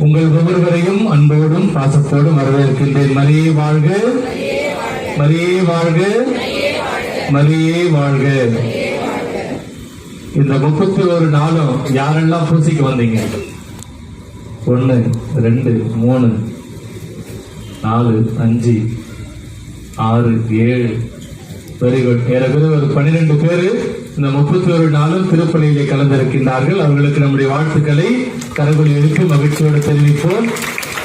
உங்கள் ஒவ்வொருவரையும் அன்போடும் பாசத்தோடும் வரவேற்கின்றேன். மரியே வாழ்க. மரியே வாழ்க. மரியே வாழ்க. இந்த முப்பத்தி ஒரு நாளும் யாரெல்லாம் பூசிக்கு வந்தீங்க? ஒன்னு ரெண்டு மூணு நாலு அஞ்சு ஆறு ஏழு. வெரி குட் ஏறக்குறைய ஒரு பன்னிரெண்டு பேரு இந்த முப்பத்தி ஒரு நாளும் திருப்பலியிலே கலந்திருக்கின்றார்கள். அவர்களுக்கு நம்முடைய வாழ்த்துக்களை கரகுலி எழுப்பி மகிழ்ச்சியோடு தெரிவிப்போம்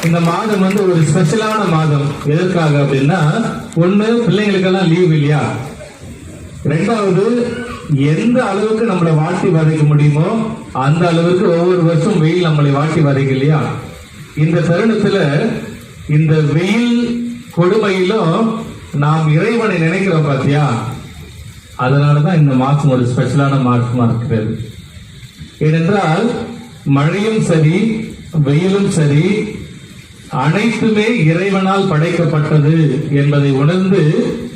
இந்த மாதம் வந்து ஒரு ஸ்பெஷலான மாதம். எதற்காக அப்படின்னா ஒண்ணு பிள்ளைங்களுக்கெல்லாம் லீவ் இல்லையா? ரெண்டாவது எந்த அளவுக்கு நம்மளை வாட்டி வதைக்க முடியுமோ அந்த அளவுக்கு ஒவ்வொரு வருஷம் வெயில் நம்மளை வாட்டி வதைக்க இல்லையா? இந்த தருணத்துல இந்த வெயில் கொடுமையிலும் நாம் இறைவனை நினைக்கிறோம் பாத்தியா? அதனாலதான் இந்த மாசம் ஒரு ஸ்பெஷலான மாசமா இருக்கிறது ஏனென்றால் மழையும் சரி வெயிலும் சரி அனைத்துமே இறைவனால் படைக்கப்பட்டது என்பதை உணர்ந்து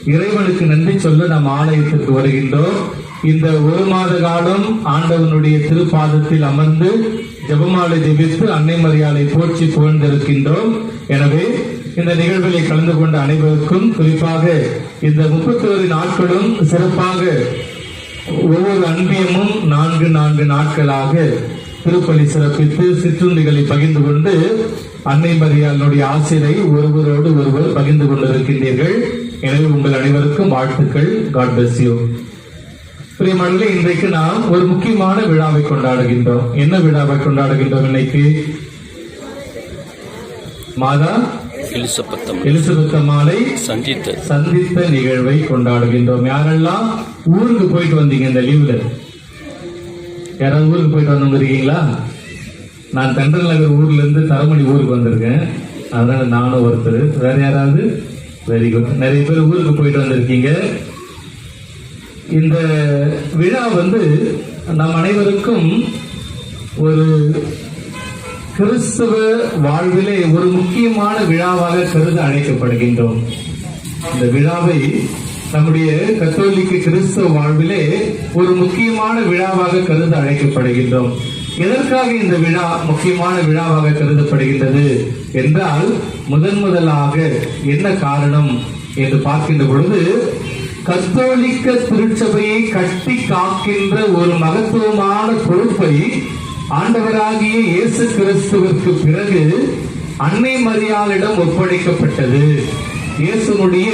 இறைவனுக்கு நன்றி சொல்ல நாம் ஆலயத்திற்கு வருகின்றோம். இந்த ஒரு மாத காலம் ஆண்டவனுடைய திருப்பாதத்தில் அமர்ந்து ஜெபமாலை ஜெபித்து அன்னை மரியாதை போற்றி புகழ்ந்திருக்கின்றோம். எனவே இந்த நிகழ்வில் கலந்து கொண்ட அனைவருக்கும் குறிப்பாக இந்த முப்பத்தோரு நாட்களும் சிறப்பாக ஒவ்வொரு அன்பியமும் நான்கு நான்கு நாட்களாக திருப்பலி சிறப்பித்து சிற்றுண்டிகளை பகிர்ந்து கொண்டு அன்னை மரியாளுடைய ஆசிரை ஒருவரோடு ஒருவர் பகிர்ந்து கொண்டிருக்கின்றீர்கள். எனவே உங்கள் அனைவருக்கும் வாழ்த்துக்கள். காட் பிளஸ் யூ பிரியமானே இன்றைக்கு நாம் ஒரு முக்கியமான விழாவை கொண்டாடுகின்றோம். என்ன விழாவை கொண்டாடுகின்றோம் இன்னைக்கு? மாதா மாலை சந்தித்த சந்தித்த நிகழ்வை கொண்டாடுகின்றோம். யாரெல்லாம் ஊருக்கு போயிட்டு வந்தீங்க இந்த லீவ்ல யாராவது ஊருக்கு போயிட்டு வந்தவங்க இருக்கீங்களா? நான் தென்றல் நகர் ஊர்ல இருந்து தரமணி ஊருக்கு வந்திருக்கேன். அதனால நானும் ஒருத்தர். வேற யாராவது? வெரி குட் நிறைய பேர் ஊருக்கு போயிட்டு வந்திருக்கீங்க. இந்த விழா வந்து நம் அனைவருக்கும் ஒரு கிறிஸ்தவ வாழ்விலே ஒரு முக்கியமான விழாவாக கருத அழைக்கப்படுகின்றோம். இந்த விழாவை நம்முடைய கத்தோலிக்க கிறிஸ்தவ வாழ்விலே ஒரு முக்கியமான விழாவாக கருத அழைக்கப்படுகின்றோம். எதற்காக இந்த விழா முக்கியமான விழாவாக கருதப்படுகின்றது என்றால் முதன் முதலாக என்ன காரணம் என்று பார்க்கின்ற பொழுது கத்தோலிக்க திருச்சபையை கட்டி காக்கின்ற ஒரு மகத்துவமான பொறுப்பை ஆண்டவராகிய இயேசு கிறிஸ்துவிற்கு பிறகு அன்னை மரியாளிடம் ஒப்படைக்கப்பட்டது. இயேசுனுடைய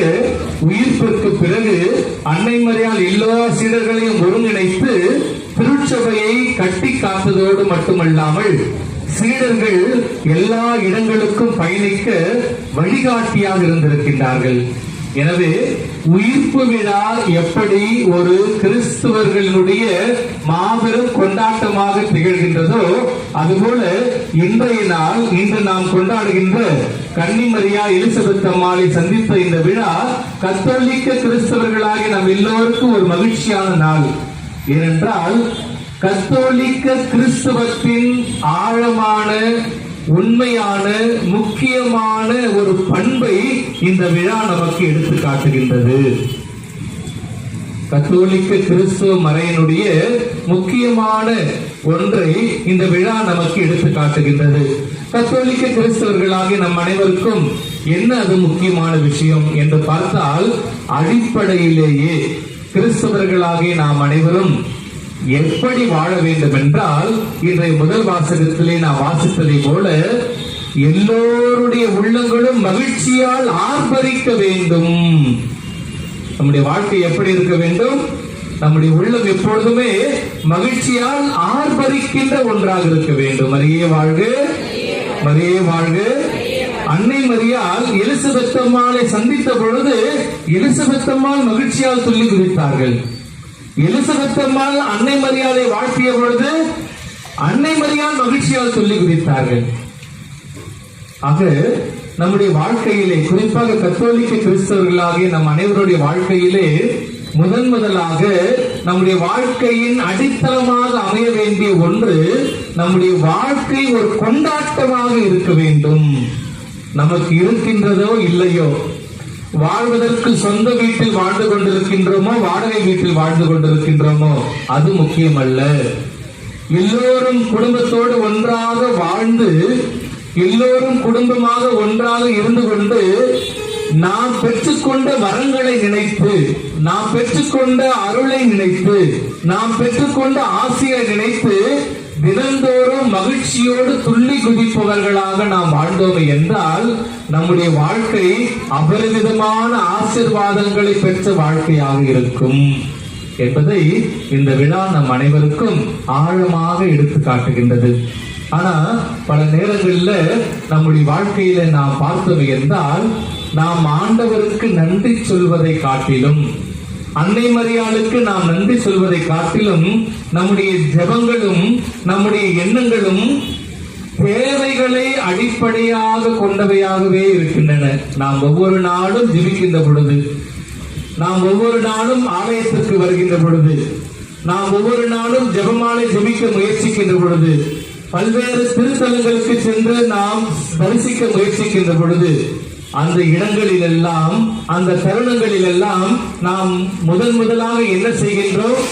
உயிர்ப்பிற்கு பிறகு அன்னை மறையால் எல்லா சீடர்களையும் ஒருங்கிணைத்து திருச்சபையை கட்டி காத்ததோடு மட்டுமல்லாமல் சீடர்கள் எல்லா இடங்களுக்கும் பயணிக்க வழிகாட்டியாக இருந்திருக்கின்றார்கள். எனவே உயிர்ப்பு விழா எப்படி ஒரு கிறிஸ்துவர்களுடைய மாபெரும் கொண்டாட்டமாக திகழ்கின்றதோ அதுபோல இன்றைய நாள் இன்று நாம் கொண்டாடுகின்ற கன்னிமரியா எலிசபெத் அம்மாளை சந்தித்த இந்த விழா கத்தோலிக்க கிறிஸ்தவர்களாகிய நம் எல்லோருக்கும் ஒரு மகிழ்ச்சியான நாள். ஏனென்றால் கத்தோலிக்க கிறிஸ்தவத்தின் ஆழமான உண்மையான முக்கியமான ஒரு பண்பை இந்த விழா நமக்கு எடுத்து காட்டுகின்றது. கத்தோலிக்க கிறிஸ்துவ மறையினுடைய முக்கியமான ஒன்றை இந்த விழா நமக்கு எடுத்து காட்டுகின்றது. கத்தோலிக்க கிறிஸ்தவர்களாகிய நம் அனைவருக்கும் என்ன அது முக்கியமான விஷயம் என்று பார்த்தால் அடிப்படையிலேயே கிறிஸ்தவர்களாகிய நாம் அனைவரும் எப்படி வாழ வேண்டும் என்றால் இன்றைய முதல் வாசகத்திலே நான் வாசித்ததை போல எல்லோருடைய உள்ளங்களும் மகிழ்ச்சியால் ஆர்ப்பரிக்க வேண்டும். நம்முடைய வாழ்க்கை எப்படி இருக்க வேண்டும்? நம்முடைய உள்ளம் எப்பொழுதுமே மகிழ்ச்சியால் ஆர்ப்பரிக்கின்ற ஒன்றாக இருக்க வேண்டும். மரியே வாழ்க. மரியே வாழ்க. அன்னை மரியால் எலிசபெத் அம்மாளை சந்தித்த பொழுது எலிசபெத் அம்மாள் மகிழ்ச்சியால் துள்ளி குதித்தார்கள். எலிசபெத் அம்மாள் அன்னை மரியாதை வாழ்த்திய பொழுது அன்னை மரியால் மகிழ்ச்சியால் சொல்லி குதித்தார்கள். ஆக நம்முடைய வாழ்க்கையிலே குறிப்பாக கத்தோலிக்க கிறிஸ்தவர்களாகிய நம் அனைவருடைய வாழ்க்கையிலே முதன் முதலாக நம்முடைய வாழ்க்கையின் அடித்தளமாக அமைய வேண்டிய ஒன்று நம்முடைய வாழ்க்கை ஒரு கொண்டாட்டமாக இருக்க வேண்டும். நமக்கு இருக்கின்றதோ இல்லையோ? வாழ்வதற்கு சொந்த வீட்டில் வாழ்ந்து கொண்டிருக்கின்றோமோ? வாடகை வீட்டில் வாழ்ந்து கொண்டிருக்கின்றோமோ? அது முக்கியமல்ல. எல்லோரும் குடும்பத்தோடு ஒன்றாக வாழ்ந்து எல்லோரும் குடும்பமாக ஒன்றாக இருந்து கொண்டு நாம் பெற்றுக்கொண்ட வரங்களை நினைத்து நாம் பெற்றுக்கொண்ட அருளை நினைத்து நாம் பெற்றுக்கொண்ட ஆசையை நினைத்து தினந்தோறும் மகிழ்ச்சியோடு துள்ளி குதிப்பவர்களாக நாம் வாழ்ந்தோம் என்றால் நம்முடைய வாழ்க்கை அபரிமிதமான ஆசிர்வாதங்களை பெற்ற வாழ்க்கையாக இருக்கும் என்பதை இந்த விழா நம் அனைவருக்கும் ஆழமாக எடுத்து காட்டுகின்றது ஆனா பல நேரங்களில் நம்முடைய வாழ்க்கையில நாம் பார்த்தது என்றால் நாம் ஆண்டவருக்கு நன்றி சொல்வதை காட்டிலும் அன்னை மரியாளுக்கு நாம் நன்றி சொல்வதை காட்டிலும் நம்முடைய ஜெபங்களும் நம்முடைய எண்ணங்களும் தேவைகளை அடிப்படையாக கொண்டவையாகவே இருக்கின்றன. நாம் ஒவ்வொரு நாளும் ஜிபிக்கின்ற பொழுது நாம் ஒவ்வொரு நாளும் ஆலயத்திற்கு வருகின்ற பொழுது நாம் ஒவ்வொரு நாளும் ஜெபமாலை ஜபிக்க முயற்சிக்கின்ற பொழுது பல்வேறு திருத்தலங்களுக்கு சென்று நாம் தரிசிக்க முயற்சிக்கின்ற பொழுது அந்த இடங்களில் எல்லாம் அந்த தருணங்களில் எல்லாம் நாம் முதன் முதலாக என்ன செய்கின்றோம்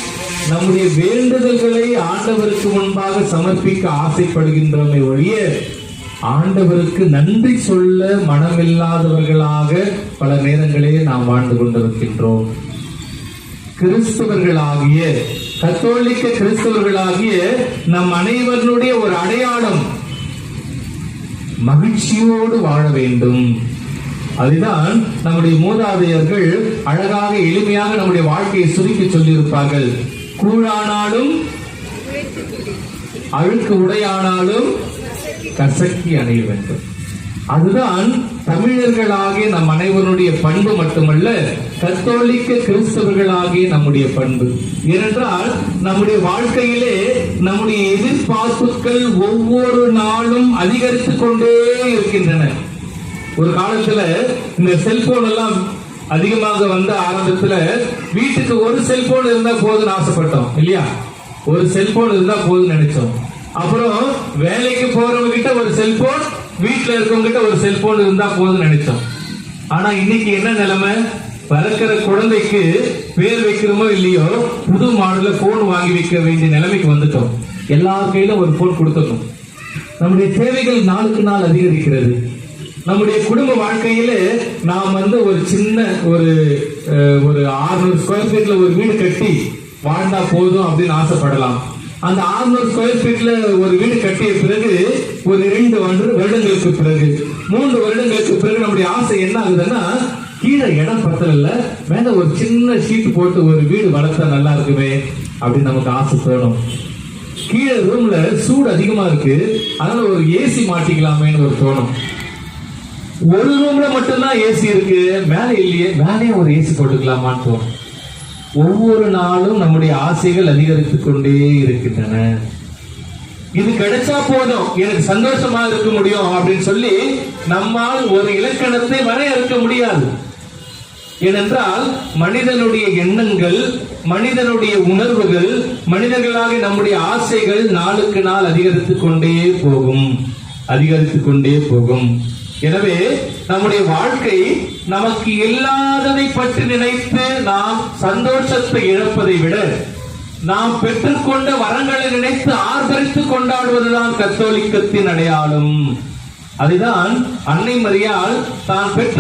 நம்முடைய வேண்டுதல்களை ஆண்டவருக்கு முன்பாக சமர்ப்பிக்க ஆசைப்படுகின்றோமே ஒழிய ஆண்டவருக்கு நன்றி சொல்ல மனமில்லாதவர்களாக பல நேரங்களே நாம் வாழ்ந்து கொண்டிருக்கின்றோம். கிறிஸ்தவர்களாகிய கத்தோலிக்க கிறிஸ்தவர்களாகிய நம் அனைவருடைய ஒரு அடையாளம் மகிழ்ச்சியோடு வாழ வேண்டும். அதுதான் நம்முடைய மூதாதையர்கள் அழகாக எளிமையாக நம்முடைய வாழ்க்கையை சுருக்கி சொல்லியிருப்பார்கள். கூழானாலும் அழுக்கு உடையானாலும் கசக்கி அடைய வேண்டும். அதுதான் தமிழர்களாகிய நம் அனைவருடைய பண்பு மட்டுமல்ல கத்தோலிக்க கிறிஸ்தவர்களாகிய நம்முடைய பண்பு. ஏனென்றால் நம்முடைய வாழ்க்கையிலே நம்முடைய எதிர்பார்ப்புகள் ஒவ்வொரு நாளும் அதிகரித்துக் கொண்டே இருக்கின்றன. ஒரு காலத்துல இந்த செல்போன் எல்லாம் அதிகமாக வந்த ஆரம்பத்துல வீட்டுக்கு ஒரு செல்போன் இருந்தா போதுன்னு ஆசைப்பட்டோம் இல்லையா? ஒரு செல்போன் இருந்தா போதும்னு நினைச்சோம். அப்புறம் வேலைக்கு போறவங்க கிட்ட ஒரு செல்போன் வீட்டுல இருக்கவங்க கிட்ட ஒரு செல்போன் இருந்தா போதும்னு நினைச்சோம். ஆனா இன்னைக்கு என்ன நிலைமை? பிறக்கிற குழந்தைக்கு பேர் வைக்கிறோமோ இல்லையோ புது மாடல போன் வாங்கி வைக்க வேண்டிய நிலைமைக்கு வந்துட்டோம். எல்லார் கையிலும் ஒரு போன் கொடுத்துட்டோம். நம்முடைய தேவைகள் நாளுக்கு நாள் அதிகரிக்கிறது. நம்முடைய குடும்ப வாழ்க்கையில நாம் வந்து ஒரு சின்ன ஒரு ஒரு 600 ஸ்கொயர் ஃபீட்ல ஒரு வீடு கட்டி வாழ்ந்தா போதும் அப்படின்னு ஆசைப்படலாம். அந்த 600 ஸ்கொயர் ஃபீட்ல ஒரு வீடு கட்டிய பிறகு ஒரு இரண்டு வருடங்களுக்கு பிறகு மூன்று வருடங்களுக்கு பிறகு நம்முடைய ஆசை என்ன ஆகுதுன்னா கீழே இடம் பத்தல மேல ஒரு சின்ன ஷீட் போட்டு ஒரு வீடு வளர்த்தா நல்லா இருக்குமே அப்படின்னு நமக்கு ஆசை தோணும். கீழே ரூம்ல சூடு அதிகமா இருக்கு அதனால ஒரு ஏசி மாட்டிக்கலாமேன்னு ஒரு தோணும். ஒரு ரூம்ல மட்டும்தான் ஏசி இருக்கு மேல இல்லையே மேலே ஒரு ஏசி போட்டுக்கலாமான்னு தோணும். ஒவ்வொரு நாளும் நம்முடைய ஆசைகள் அதிகரித்துக் கொண்டே இருக்கின்றன. இது கிடைச்சா போதும் எனக்கு சந்தோஷமா இருக்க முடியும் அப்படின்னு சொல்லி நம்மால் ஒரு இலக்கணத்தை வரையறுக்க முடியாது. ஏனென்றால் மனிதனுடைய எண்ணங்கள் மனிதனுடைய உணர்வுகள் மனிதர்களாக நம்முடைய ஆசைகள் நாளுக்கு நாள் அதிகரித்துக் கொண்டே போகும். அதிகரித்துக் கொண்டே போகும். எனவே நம்முடைய வாழ்க்கை நமக்கு இல்லாததை பற்றி நினைத்து நாம் சந்தோஷத்தை இழப்பதை விட நாம் பெற்றுக்கொண்ட வரங்களை நினைத்து ஆர்ப்பரித்து கொண்டாடுவதுதான் கத்தோலிக்கத்தின் அடையாளம். அதுதான் அன்னை மரியால் தான் பெற்று